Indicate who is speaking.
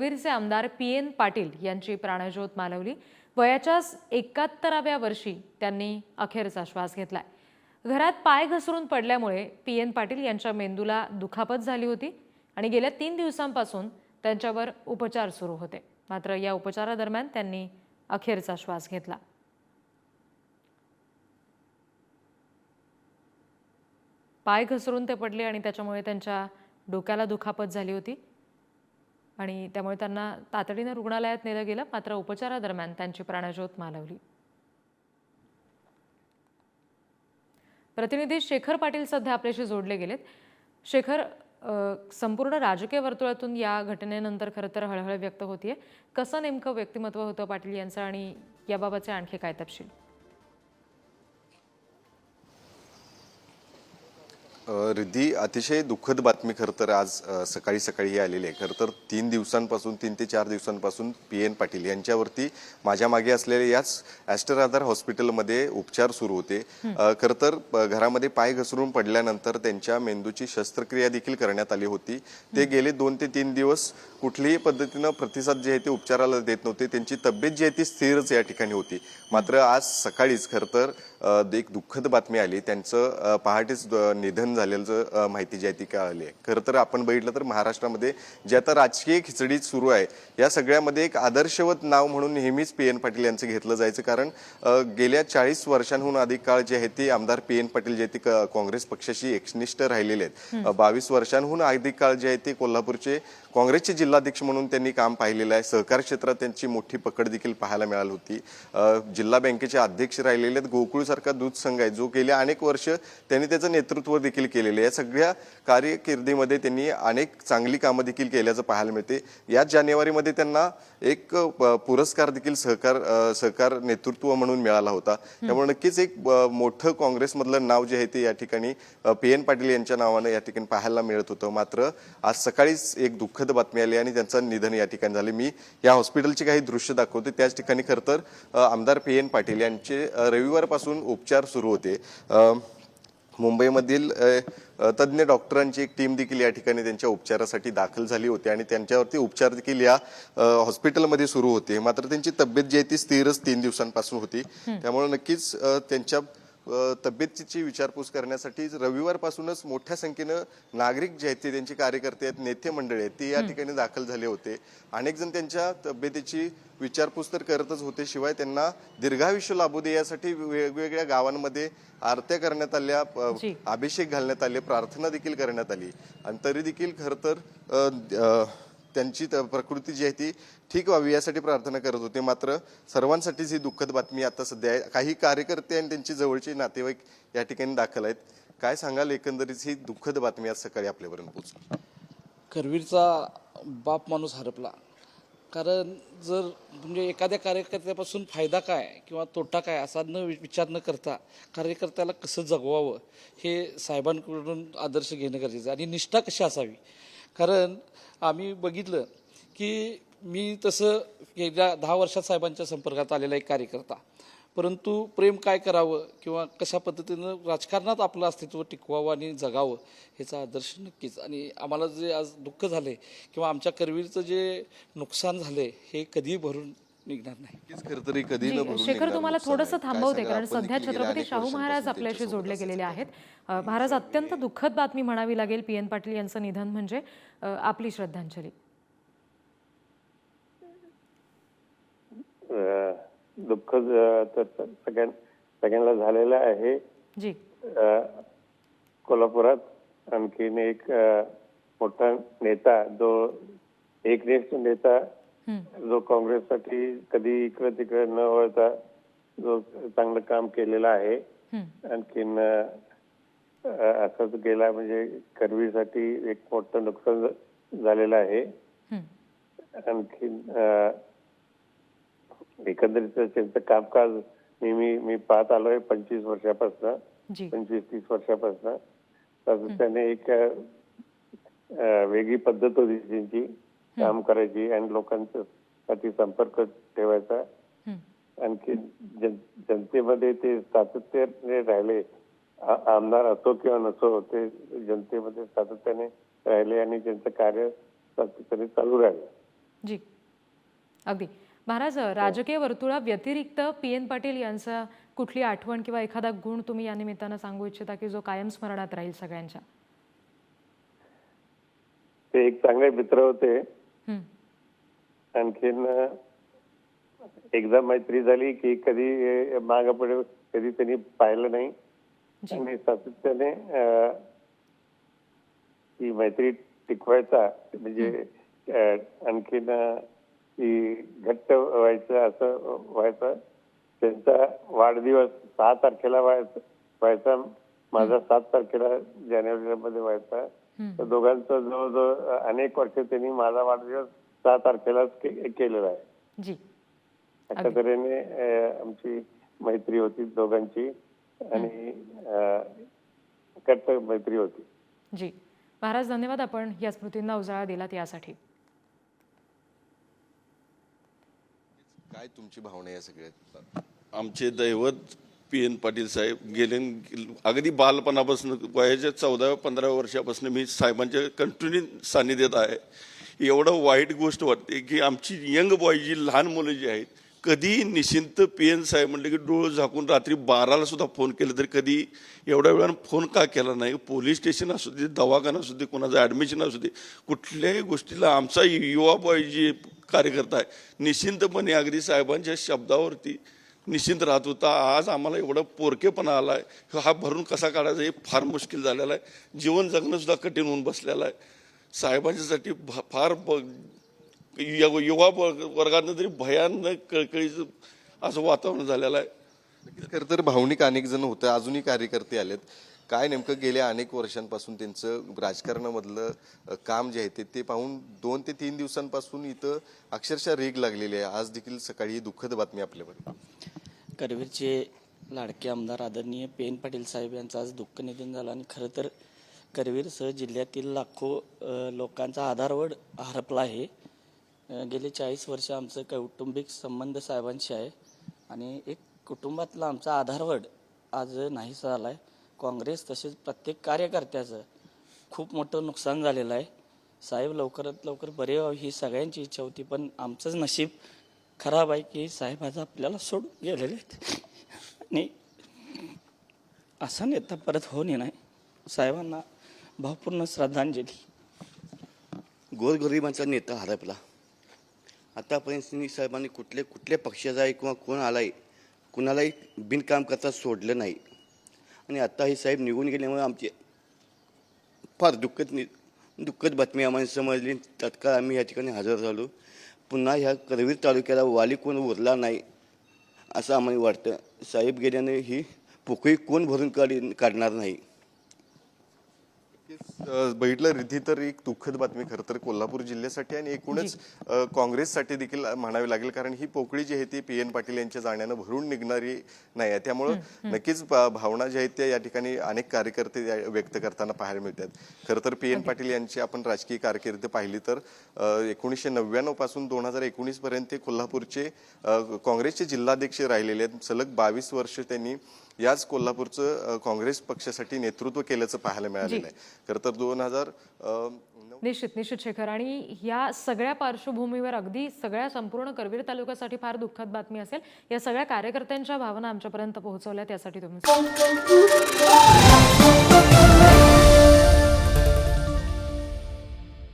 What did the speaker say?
Speaker 1: वीरचे आमदार P N Patil यांची प्राणज्योत मालवली वयाच्या एकाहत्तराव्या वर्षी त्यांनी अखेरचा श्वास घेतलाय. घरात पाय घसरून पडल्यामुळे पी एन पाटील यांच्या मेंदूला दुखापत झाली होती आणि गेल्या तीन दिवसांपासून त्यांच्यावर उपचार सुरू होते. मात्र या उपचारादरम्यान त्यांनी अखेरचा श्वास घेतला. पाय घसरून ते पडले आणि त्याच्यामुळे त्यांच्या डोक्याला दुखापत झाली होती. आणि त्यामुळे त्यांना तातडीनं रुग्णालयात नेलं गेलं मात्र उपचारादरम्यान त्यांची प्राणज्योत मालवली. प्रतिनिधी शेखर पाटील सध्या आपल्याशी जोडले गेलेत. शेखर संपूर्ण राजकीय वर्तुळातून या घटनेनंतर खरं तर हळहळ व्यक्त होतीये. कसं नेमकं व्यक्तिमत्व होतं पाटील यांचं आणि याबाबतचे आणखी काय तपशील?
Speaker 2: रिद्धी अतिशय दुःखद बातमी खरं तर आज सकाळी सकाळी ही आलेली आहे. खरं तर तीन दिवसांपासून तीन ते चार दिवसांपासून पी एन पाटील यांच्यावरती माझ्या मागे असलेल्या याच ॲस्टर आधार हॉस्पिटलमध्ये उपचार सुरू होते. खरं तर घरामध्ये पाय घसरून पडल्यानंतर त्यांच्या मेंदूची शस्त्रक्रिया देखील करण्यात आली होती. ते गेले दोन ते तीन दिवस कुठल्याही पद्धतीनं प्रतिसाद जे आहे ते उपचाराला देत नव्हते. त्यांची तब्येत जी आहे ती स्थिरच या ठिकाणी होती. मात्र आज सकाळीच खरं तर एक दुःखद बातमी आली. त्यांचं पहाटेच निधन झालेलं माहिती जी आहे ती कळाली आहे. खरं तर आपण बघितलं तर महाराष्ट्रामध्ये जे आता राजकीय खिचडी सुरू आहे या सगळ्यामध्ये एक आदर्शवत नाव म्हणून नेहमीच पी एन पाटील यांचं घेतलं जायचं कारण गेल्या चाळीस वर्षांहून अधिक काळ जे आहे ते आमदार पी एन पाटील जे आहे ते काँग्रेस पक्षाशी एकनिष्ठ राहिलेले आहेत. बावीस वर्षांहून अधिक काळ जे आहे ते कोल्हापूरचे काँग्रेसचे जिल्हाध्यक्ष म्हणून त्यांनी काम पाहिलेलं आहे. सहकार क्षेत्रात त्यांची मोठी पकड देखील पाहायला मिळाली होती. जिल्हा बँकेचे अध्यक्ष राहिलेले आहेत. सारखा दूध संघ आहे जो गेल्या अनेक वर्ष त्यांनी त्याचं नेतृत्व देखील केलेलं आहे. या सगळ्या कार्यकिर्दीमध्ये त्यांनी अनेक चांगली कामं देखील केल्याचं पाहायला मिळते. याच जानेवारीमध्ये त्यांना एक पुरस्कार देखील सहकार सहकार नेतृत्व म्हणून मिळाला होता. त्यामुळे नक्कीच एक मोठं काँग्रेसमधलं नाव जे आहे ते या ठिकाणी पी एन पाटील यांच्या नावानं या ठिकाणी पाहायला मिळत होतं. मात्र आज सकाळीच एक दुःखद बातमी आली आणि त्यांचं निधन या ठिकाणी झाले. मी या हॉस्पिटलची काही दृश्य दाखवते. त्याच ठिकाणी खरं तर आमदार पी एन पाटील यांचे रविवारपासून रविवारपासून उपचार सुरू होते. मुंबईमधील तज्ज्ञ डॉक्टरांची एक टीम देखील या ठिकाणी त्यांच्या उपचारासाठी दाखल झाली होती आणि त्यांच्यावरती उपचार देखील या हॉस्पिटलमध्ये सुरू होते. मात्र त्यांची तब्येत जी आहे ती स्थिरच तीन दिवसांपासून होती. त्यामुळे नक्कीच त्यांच्या तब्येतीची विचारपूस करण्यासाठी रविवारपासूनच मोठ्या संख्येनं नागरिक जे आहेत ते त्यांचे कार्यकर्ते आहेत नेते मंडळी आहेत ते या ठिकाणी दाखल झाले होते. अनेक जण त्यांच्या तब्येतीची विचारपूस तर करतच होते शिवाय त्यांना दीर्घायुष्य लाभू दे यासाठी वेगवेगळ्या गावांमध्ये आरत्या करण्यात आल्या. अभिषेक घालण्यात आले प्रार्थना देखील करण्यात आली. आणि तरी देखील खरं तर त्यांची प्रकृती जी आहे ती ठीक व्हावी यासाठी प्रार्थना करत होते. मात्र सर्वांसाठीच ही दुःखद बातमी आता सध्या आहे काही कार्यकर्ते आणि त्यांची जवळचे नातेवाईक या ठिकाणी दाखल आहेत. काय सांगाल एकंदरीत ही दुःखद बातमी आज सकाळी आपल्यापर्यंत पोहोचली?
Speaker 3: करवीरचा बाप माणूस हरपला. कारण जर म्हणजे एखाद्या कार्यकर्त्यापासून फायदा काय किंवा तोटा काय असा न वि- विचार न करता कार्यकर्त्याला कसं जगवावं हे साहेबांकडून आदर्श घेणं गरजेचं आहे. आणि निष्ठा कशी असावी? कारण आम्ही बघितलं की मी तसं गेल्या दहा वर्षात साहेबांच्या संपर्कात आलेला एक कार्यकर्ता. परंतु प्रेम काय करावं किंवा कशा पद्धतीनं राजकारणात आपलं अस्तित्व टिकवावं आणि जगावं ह्याचा आदर्श नक्कीच. आणि आम्हाला जे आज दुःख झाले किंवा आमच्या करवीरचं जे नुकसान झालं आहे हे कधीही भरून निघणार नाही
Speaker 2: नक्कीच खरं तरी कधी
Speaker 1: शेखर तुम्हाला थोडंसं थांबवते? कारण सध्या छत्रपती शाहू महाराज आपल्याशी जोडले. गेलेले आहेत महाराज अत्यंत दुःखद बातमी म्हणावी लागेल पी एन पाटील यांचं निधन म्हणजे आपली श्रद्धांजली
Speaker 4: दुःख सगळ्यांना झालेलं आहे
Speaker 1: जी
Speaker 4: कोल्हापुरात आणखीन एक मोठा नेता जो एकनिष्ठ नेता. जो काँग्रेससाठी कधी इकडे तिकडे न वळता जो चांगलं काम केलेलं आहे. आणखीन असंच गेला म्हणजे करवीसाठी एक मोठं नुकसान झालेलं आहे. आणखीन एकंदरीत त्यांचं कामकाज नेहमी मी पाहत आलोय पंचवीस वर्षापासून पंचवीस तीस वर्षापासून. सातत्याने एक वेगळी पद्धत होती त्यांची. काम करायची आणि लोकांच्या साठी संपर्क ठेवायचा. आणखी जन- जनतेमध्ये ते सातत्याने राहिले. आमदार असो किंवा नसो ते जनतेमध्ये सातत्याने राहिले आणि त्यांचं कार्य सातत्याने चालू राहिलं.
Speaker 1: जी. अगदी. महाराज राजकीय वर्तुळा व्यतिरिक्त पी एन पाटील यांचा कुठली आठवण किंवा एखादा गुण तुम्ही या निमित्तानं सांगू इच्छिता की जो कायम स्मरणात राहील सगळ्यांच्या?
Speaker 4: ते एक चांगले मित्र होते.
Speaker 1: हं.
Speaker 4: आणखीन एकदा मैत्री झाली की कधी माग पुढे कधी त्यांनी पाहिलं नाही. आणि सातत्याने ती मैत्री टिकवायचा म्हणजे आणखीन ती घट्ट व्हायचं असं व्हायचं. त्यांचा वाढदिवस सहा तारखेला व्हायचा व्हायचा. माझा सात तारखेला जानेवारी मध्ये व्हायचा.
Speaker 1: हं.
Speaker 4: तर दोघांचं जवळजवळ अनेक वर्ष त्यांनी माझा वाढदिवस सहा तारखेलाच के- केलेला आहे.
Speaker 1: जी.
Speaker 4: अशा तऱ्हेने अ, आमची मैत्री होती दोघांची आणि अ, घट्ट मैत्री होती.
Speaker 1: जी. महाराज धन्यवाद आपण या स्मृतींना उजाळा दिलात यासाठी.
Speaker 2: काय तुमची भावना या सगळ्यात?
Speaker 5: आमचे दैवत पी एन पाटील साहेब गेले अगदी बालपणापासून वयाच्या चौदाव्या पंधराव्या वर्षापासून मी साहेबांच्या कंटिन्यू सान्निध्यात आहे. एवढं वाईट गोष्ट वाटते की आमची यंग बॉय जी लहान मुलं जी आहेत कधी निश्चिंत पी एन साहेब म्हटलं की डोळं झाकून रात्री बाराला सुद्धा फोन केला तरी कधी एवढ्या वेळानं फोन का केला नाही? पोलीस स्टेशन असू दे दवाखाना असू दे कोणाचं ॲडमिशन असू दे कुठल्याही गोष्टीला आमचा युवा बॉय जी कार्यकर्ता आहे निश्चिंतपणे अगदी साहेबांच्या शब्दावरती निश्चिंत राहत होता. आज आम्हाला एवढं पोरकेपणा आला आहे हा भरून कसा काढायचा हे फार मुश्किल झालेलं आहे. जीवन जगणंसुद्धा कठीण होऊन बसलेलं आहे. साहेबांच्यासाठी भ- फार ब- यु- युवा वर्ग- वर्गातनं तरी भयानक कळकळीचं असं वातावरण झालेलं आहे.
Speaker 2: खरं तर भावनिक अनेक जण होते अजूनही कार्यकर्ते आलेत. काय नेमकं गेल्या अनेक वर्षांपासून त्यांचं राजकारणामधलं काम जे आहे ते ते पाहून दोन ते तीन दिवसांपासून इथं अक्षरशः रेग लागलेली आहे. आज देखील सकाळी ही दुःखद बातमी आपल्यावर
Speaker 6: करवीरचे लाडके आमदार आदरणीय पी एन पाटील साहेब यांचं आज दुःख निधन झालं आणि खरं तर करवीरसह जिल्ह्यातील लाखो लोकांचा आधारवड हरपला आहे. गेले चाळीस वर्ष आमचं कौटुंबिक संबंध साहेबांशी आहे आणि एक कुटुंबातला आमचा आधारवड आज नाही झाला आहे काँग्रेस तसेच प्रत्येक कार्यकर्त्याचं खूप मोठं नुकसान झालेलं आहे. साहेब लवकरात लवकर बरे व्हावे ही सगळ्यांची इच्छा होती पण आमचंच नशीब खराब आहे की साहेब आज आपल्याला सोडून गेलेले आहेत. आणि असा नेता परत होणे नाही साहेबांना भावपूर्ण श्रद्धांजली.
Speaker 7: गोरगरिबांचा नेता हरपला. आतापर्यंत सिंग साहेबांनी कुठले कुठल्या पक्षाचा आहे किंवा कोण आलाय कुणालाही बिनकाम करता सोडलं नाही. आणि आता हे साहेब निघून गेल्यामुळे आमचे फार दुःखद नि दुःखद बातमी आम्हाला समजली. तत्काळ आम्ही या ठिकाणी हजर झालो. पुन्हा ह्या करवीर तालुक्याला वाली कोण उरला नाही असं आम्हाला वाटतं. साहेब गेल्याने ही पोकळी कोण भरून काढी काढणार नाही.
Speaker 2: बघितलं रिधी तर एक दुःखद बातमी खरं तर कोल्हापूर जिल्ह्यासाठी आणि एकूणच काँग्रेससाठी देखील म्हणावी लागेल कारण ही पोकळी जी आहे ती पी एन पाटील यांच्या जाण्यानं भरून निघणारी नाही आहे. त्यामुळं नक्कीच भावना ज्या आहेत त्या या ठिकाणी अनेक कार्यकर्ते व्यक्त करताना पाहायला मिळतात. खरं तर पी एन पाटील यांची आपण राजकीय कारकीर्द पाहिली तर एकोणीसशे नव्याण्णवपासून दोन हजार एकोणीस पर्यंत ते कोल्हापूरचे काँग्रेसचे जिल्हाध्यक्ष राहिलेले आहेत. सलग बावीस वर्ष त्यांनी याच कोल्हापूरचं काँग्रेस पक्षासाठी नेतृत्व केल्याचं पाहायला मिळालेलं आहे. खरं तर दोन हजार
Speaker 1: निश्चित निश्चित शेखर. आणि या सगळ्या पार्श्वभूमीवर अगदी सगळ्या संपूर्ण करवीर तालुक्यासाठी फार दुःखद बातमी असेल. या सगळ्या कार्यकर्त्यांच्या भावना आमच्यापर्यंत पोहोचवल्या त्यासाठी तुम्ही.